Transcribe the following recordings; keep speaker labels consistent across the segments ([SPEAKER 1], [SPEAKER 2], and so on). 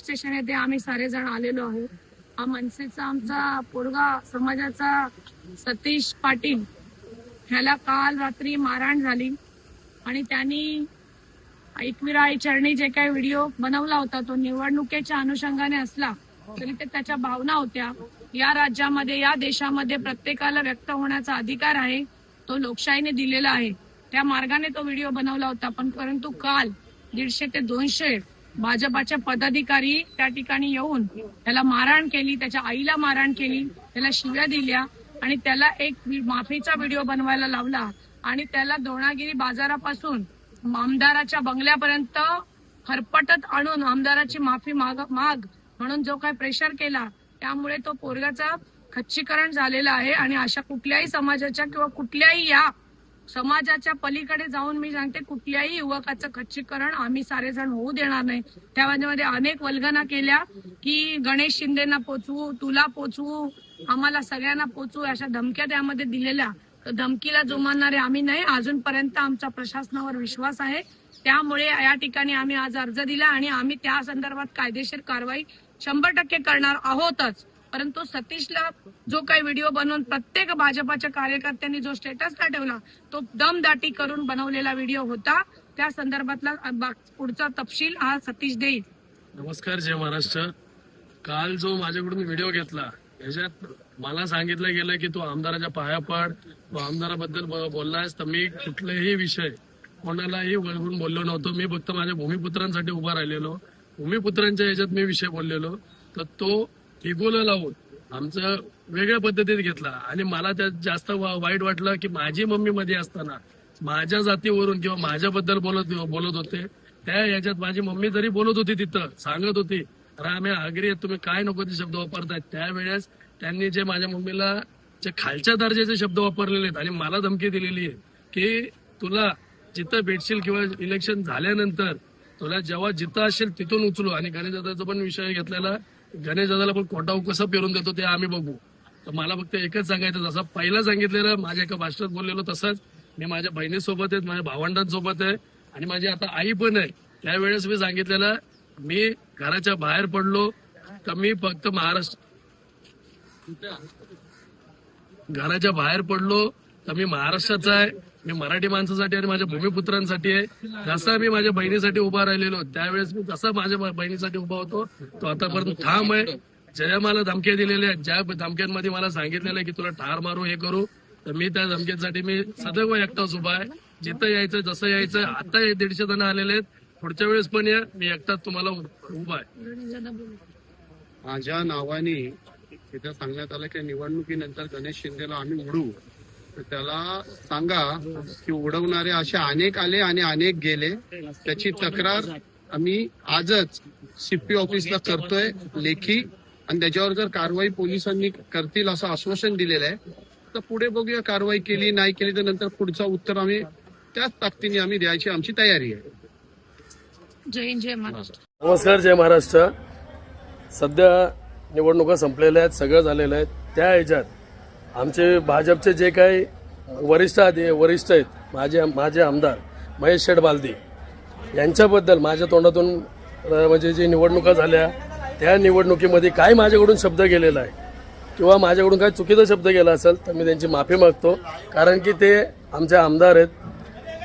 [SPEAKER 1] Station येथे आम्ही सारेजण आलेलो आहोत. हा मनसेचा आमचा पोरगा समाजाचा सतीश पाटील. ह्याला काल रात्री मारहाण झाली. आणि त्यांनी एकविरा चरणी जे काही व्हिडिओ बनवला होता तो निवडणुकीच्या अनुषंगाने असला तरी ते त्याच्या भावना होत्या. या राज्यामध्ये या देशामध्ये प्रत्येकाला व्यक्त होण्याचा अधिकार आहे तो लोकशाहीने दिलेला आहे. त्या मार्गाने तो व्हिडिओ बनवला होता पण परंतु काल दीडशे ते दोनशे भाजपाच्या पदाधिकारी त्या ठिकाणी येऊन त्याला मारहाण केली त्याच्या आईला मारहाण केली त्याला शिव्या दिल्या आणि त्याला एक माफीचा व्हिडिओ बनवायला लावला आणि त्याला दोणागिरी बाजारापासून आमदाराच्या बंगल्यापर्यंत खरपटत आणून आमदाराची माफी माग माग म्हणून जो काही प्रेशर केला त्यामुळे तो पोरगाचा खच्चीकरण झालेला आहे. आणि अशा कुठल्याही समाजाच्या किंवा कुठल्याही या समाजाच्या पलीकडे जाऊन मी सांगते कुठल्याही युवकाचं खच्चीकरण आम्ही सारेजण होऊ देणार नाही. त्यामध्ये अनेक वल्गना केल्या की गणेश शिंदेना पोचवू तुला पोचवू आम्हाला सगळ्यांना पोचवू अशा धमक्या त्यामध्ये दिलेल्या. तर धमकीला जुमानणारे आम्ही नाही अजूनपर्यंत आमचा प्रशासनावर विश्वास आहे. त्यामुळे या ठिकाणी आम्ही आज अर्ज दिला आणि आम्ही त्या संदर्भात कायदेशीर कारवाई शंभर टक्के करणार आहोतच. परंतु सतीशला जो काही व्हिडिओ बनवून प्रत्येक भाजपाच्या कार्यकर्त्यांनी जो स्टेटस का ठेवला तो दमदाटी करून बनवलेला व्हिडिओ होता. त्या संदर्भातला पुढचा तपशील हा सतीश देईल.
[SPEAKER 2] नमस्कार जय महाराष्ट्र. काल जो माझ्याकडून व्हिडिओ घेतला याच्यात मला सांगितलं गेलं की तू आमदाराच्या पाया पड. तू आमदाराबद्दल बोललायस बोललास तर मी कुठलेही विषय कोणालाही वळवून बोललो नव्हतो. मी फक्त माझ्या भूमिपुत्रांसाठी उभा राहिलेलो. भूमिपुत्रांच्या याच्यात मी विषय बोललेलो. तर तो इगोला लावून. आमचं वेगळ्या पद्धतीत घेतला. आणि मला त्यात जास्त वा- वाईट वाटलं की माझी मम्मी मध्ये असताना माझ्या जातीवरून किंवा माझ्याबद्दल बोलत बोलत होते त्या याच्यात माझी मम्मी जरी बोलत होती तिथं सांगत होती अरे आम्ही आगरी आहेत तुम्ही काय नको ते शब्द वापरतायत त्यावेळेस त्यांनी जे माझ्या मम्मीला जे खालच्या दर्जाचे शब्द वापरलेले आहेत आणि मला धमकी दिलेली आहे की तुला जिथं भेटशील किंवा इलेक्शन झाल्यानंतर तुला जेव्हा जिथं असेल तिथून उचलू. आणि गणेश दादाचा पण विषय घेतलेला गणेश दादाला पण कोटाव कसं पेरून देतो ते आम्ही बघू. तर मला फक्त एकच सांगायचं जसं पहिला सांगितलेलं माझ्या एका भाषणात बोललेलो तसंच. मी माझ्या बहिणीसोबत आहे माझ्या भावंडांसोबत आहे आणि माझी आता आई पण आहे. त्यावेळेस मी सांगितलेलं मी घराच्या बाहेर पडलो तर मी फक्त महाराष्ट्र घराच्या बाहेर पडलो तर मी महाराष्ट्राचा आहे. मी मराठी माणसासाठी आणि माझ्या भूमिपुत्रांसाठी आहे. जसा मी माझ्या बहिणीसाठी उभा राहिलेलो त्यावेळेस मी जसा माझ्या बहिणीसाठी उभा होतो तो आतापर्यंत ठाम आहे. ज्या मला धमक्या दिलेल्या आहेत. ज्या धमक्यांमध्ये मला सांगितलेलं आहे की तुला ठार मारू हे करू तर मी त्या धमक्यांसाठी मी सदैव एकटाच उभा आहे. जिथं यायचं जसं यायचं आता हे दीडशे जण आलेले आहेत. पुढच्या वेळेस पण या मी एकटाच तुम्हाला उभा आहे.
[SPEAKER 3] माझ्या नावाने तिथे सांगण्यात आलं की निवडणुकीनंतर गणेश शिंदेला आम्ही उडू. तर त्याला सांगा की उडवणारे असे अनेक आले आणि अनेक गेले. त्याची तक्रार आम्ही आजच सीपी ऑफिसला करतोय लेखी. आणि त्याच्यावर जर कारवाई पोलिसांनी करतील असं आश्वासन दिलेलं आहे तर पुढे बघूया कारवाई केली नाही केली तर नंतर पुढचं उत्तर आम्ही त्याच ताकदीने आम्ही द्यायची आमची तयारी आहे.
[SPEAKER 1] जय हिंद जय महाराष्ट्र.
[SPEAKER 2] नमस्कार जय महाराष्ट्र. सध्या निवडणुका संपलेल्या आहेत सगळं झालेलं आहे. त्या ह्याच्यात आमचे भाजपचे जे काही वरिष्ठ आधी वरिष्ठ आहेत माझे माझे आमदार महेश शेठ बालदी यांच्याबद्दल माझ्या तोंडातून म्हणजे जे निवडणुका झाल्या त्या निवडणुकीमध्ये काय माझ्याकडून शब्द गेलेला आहे किंवा माझ्याकडून काय चुकीचा शब्द गेला असेल तर मी त्यांची माफी मागतो. कारण की ते आमचे आमदार आहेत.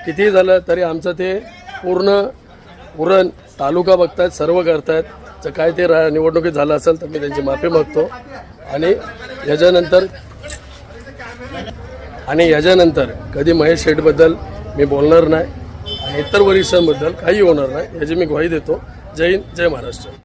[SPEAKER 2] कितीही झालं तरी आमचं ते पूर्ण उरण तालुका बघतात सर्व करतात तर काय ते रा निवडणुकीत झालं असेल तर मी त्यांची माफी मागतो. आणि याच्यानंतर आणि याच्यानंतर कधी महेश शेठबद्दल मी बोलणार नाही आणि इतर वरिष्ठांबद्दल काही होणार नाही याची मी ग्वाही देतो. जय हिंद जय महाराष्ट्र.